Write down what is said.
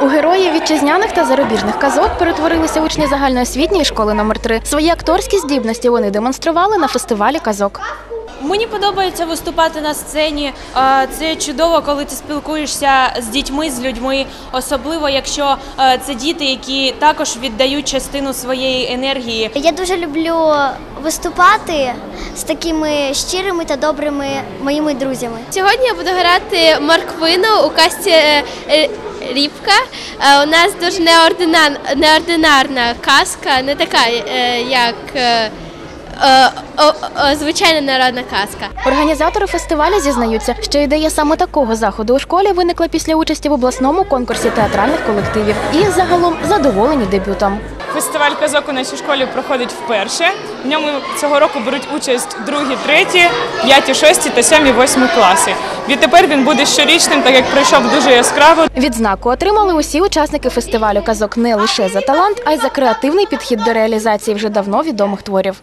У героїв вітчизняних та зарубіжних казок перетворилися учні загальноосвітньої школи номер 3 Свої акторські здібності вони демонстрували на фестивалі казок. Мені подобається виступати на сцені. Це чудово, коли ти спілкуєшся з дітьми, з людьми, особливо якщо це діти, які також віддають частину своєї енергії. Я дуже люблю виступати з такими щирими та добрими моїми друзями. Сьогодні я буду грати морквину у касті е, е, Рібка. Е, У нас дуже неординарна казка, не така, як звичайна народна казка. Організатори фестивалю зізнаються, що ідея саме такого заходу у школі виникла після участі в обласному конкурсі театральних колективів і загалом задоволені дебютом. Фестиваль казок у нашій школі проходить вперше. В ньому цього року беруть участь другі, треті, п'яті, шості та сьомі, восьмі класи. Відтепер він буде щорічним, так як пройшов дуже яскраво. Відзнаку отримали усі учасники фестивалю казок не лише за талант, а й за креативний підхід до реалізації вже давно відомих творів.